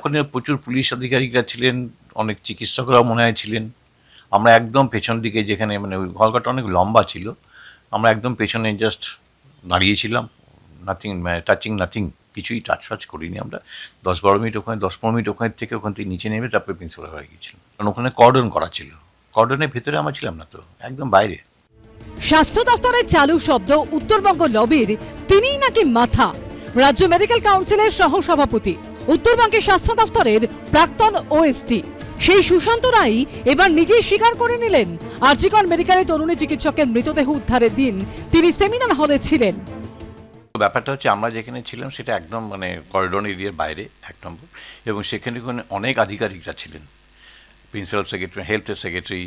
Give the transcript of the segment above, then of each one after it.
ওখানে প্রচুর পুলিশ আধিকারিকরা ছিলেন, অনেক চিকিৎসকরাও মনে হয় ছিলেন। আমরা একদম পেছন দিকে যেখানে মানে ওই হলঘরটা অনেক লম্বা ছিল, আমরা একদম পেছনে জাস্ট দাঁড়িয়েছিলাম। নাথিং টাচিং নাথিং কিছুই টাচ ফাচ করিনি আমরা। দশ বারো মিনিট ওখানে, দশ পনেরো মিনিট ওখানে থেকে ওখান থেকে নিচে নেমে তারপরে প্রিন্সিপাল হয়ে গিয়েছিলাম। কারণ ওখানে কর্ডন করা ছিল। কর্ডনের ভেতরে আমরা ছিলাম না তো, একদম বাইরে। স্বাস্থ্য দপ্তরের চালু শব্দ উত্তরবঙ্গ লবির তিনিই নাকি মাথা? রাজ্য মেডিকেল কাউন্সিলের সহ সভাপতি উত্তরবঙ্গের স্বাস্থ্য দফতরের প্রাক্তন ওএসটি সেই সুশান্ত রাই এবার নিজেই স্বীকার করে নিলেন। আরজিকর মেডিকেলে তরুণী চিকিৎসকের মৃতদেহ উদ্ধারের দিন তিনি সেমিনার হলে ছিলেন। ব্যাপারটা হচ্ছে আমরা যেখানে ছিলাম সেটা একদম মানে করিডোর এরিয়ার বাইরে এক নম্বর। এবং সেখানে অনেক আধিকারিকরা ছিলেন। প্রিন্সিপাল সেক্রেটারি হেলথের সেক্রেটারি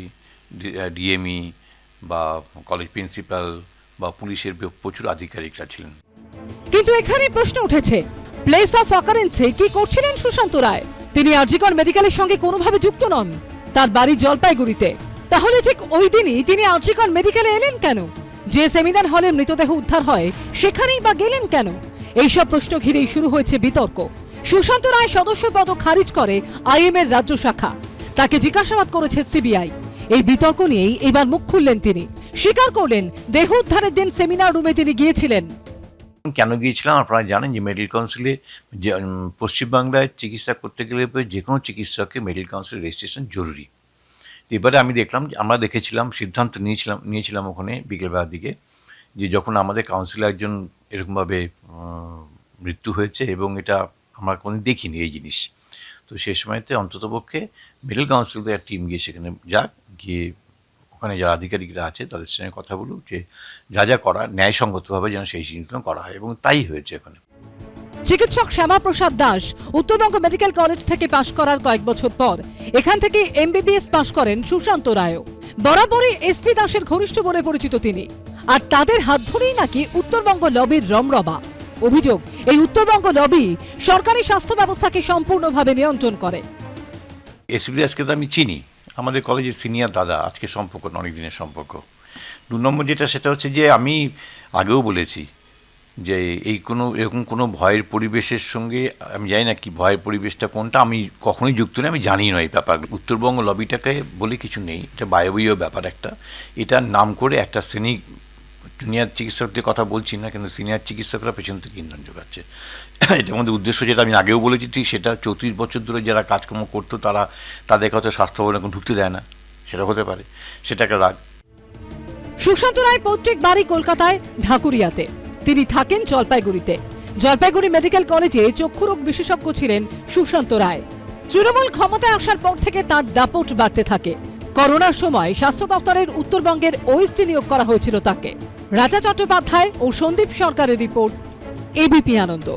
ডিএমই বা কলেজ প্রিন্সিপাল বা পুলিশের প্রচুর আধিকারিকরা ছিলেন। কিন্তু এখানে প্রশ্ন উঠেছে প্লেস অফ অকারেন্সে কি করছিলেন সুশান্ত রায়। তিনি আরজিকর মেডিকেলের সঙ্গে কোনোভাবে যুক্ত নন। তার বাড়ি জলপাইগুড়িতে। তাহলে ঠিক ওই দিনই তিনি আরজিকর মেডিকেলে এলেন কেন? যে সেমিনার হলে মৃতদেহ উদ্ধার হয়, সেখানেই বা গেলেন কেন? এইসব প্রশ্ন ঘিরেই শুরু হয়েছে বিতর্ক। সুশান্ত রায় সদস্য পদ খারিজ করে আইএম এর রাজ্য শাখা। তাকে জিজ্ঞাসাবাদ করেছে সিবিআই। এই বিতর্ক নিয়েই এবার মুখ খুললেন তিনি। স্বীকার করলেন, দেহ উদ্ধারের দিন সেমিনার রুমে তিনি গিয়েছিলেন। কেন গিয়েছিলাম? আপনারা জানেন যে মেডিকেল কাউন্সিলে পশ্চিমবাংলায় চিকিৎসা করতে গেলে যে কোনো চিকিৎসককে মেডিকেল কাউন্সিল রেজিস্ট্রেশন জরুরি। এবারে আমি দেখলাম যে, আমরা দেখেছিলাম, সিদ্ধান্ত নিয়েছিলাম নিয়েছিলাম ওখানে বিকেলবেলার দিকে যে যখন আমাদের কাউন্সিলে একজন এরকমভাবে মৃত্যু হয়েছে এবং এটা আমরা কোনো দেখিনি এই জিনিস। তো সেই সময়তে অন্ততপক্ষে মিডল কাউন্সিলদের টিম গিয়ে সেখানে যাক, গিয়ে ওখানে যারা আধিকারিকরা আছে তাদের সঙ্গে কথা বলুক যে যা যা করা ন্যায়সঙ্গতভাবে যেন সেই জিনিসগুলো করা হয় এবং তাই হয়েছে ওখানে চিকিৎসক শ্যামাপ্রসাদ দাস উত্তরবঙ্গ মেডিকেল কলেজ থেকে পাশ করার কয়েক বছর পর এখান থেকে এমবিবিএস পাশ করেন সুশান্ত রায়ও। বরাবরই এসপি দাসের ঘনিষ্ঠ বলে পরিচিত তিনি। আর তাদের হাত ধরেই নাকি উত্তরবঙ্গ লবির রমরমা। অভিযোগ এই উত্তরবঙ্গ লবি সরকারি স্বাস্থ্য ব্যবস্থাকে সম্পূর্ণভাবে নিয়ন্ত্রণ করে। এসপি দাসকে তো আমি চিনি। আমাদের কলেজের সিনিয়র দাদা আজকে সম্পর্ক অনেক দিনের সম্পর্ক। দু নম্বর যেটা, সেটা হচ্ছে যে আমি আগেও বলেছি যে এই কোনো, এরকম কোনো ভয়ের পরিবেশের সঙ্গে, আমি জানি না কি ভয়ের পরিবেশটা কোনটা, আমি কখনোই যুক্ত নেই, আমি জানি না এই ব্যাপার। উত্তরবঙ্গ লবিটাকে বলে কিছু নেই, এটা বায়বীয় ব্যাপার একটা। এটার নাম করে একটা শ্রেণি জুনিয়র চিকিৎসকদের কথা বলছি না, কিন্তু সিনিয়র চিকিৎসকরা পেছন থেকে ইন্ধন যোগাচ্ছে। এটার মধ্যে উদ্দেশ্য যেটা আমি আগেও বলেছি, ঠিক সেটা চৌত্রিশ বছর ধরে যারা কাজকর্ম করতো, তারা তাদেরকে হয়তো স্বাস্থ্য ভবনে এখন ঢুকতে দেয় না। সেটা হতে পারে, সেটা একটা রাগ। সুশান্ত রায় পৈতৃক বাড়ি কলকাতায়, ঢাকুরিয়াতে। তিনি থাকেন জলপাইগুড়িতে। জলপাইগুড়ি মেডিকেল কলেজে চক্ষুরোগ বিশেষজ্ঞ ছিলেন সুশান্ত রায়। তৃণমূল ক্ষমতায় আসার পর থেকে তার দাপট বাড়তে থাকে। করোনার সময় স্বাস্থ্য দপ্তরের উত্তরবঙ্গের ওএসটি নিয়োগ করা হয়েছিল তাকে। রাজা চট্টোপাধ্যায় ও সন্দীপ সরকারের রিপোর্ট এবিপি আনন্দ।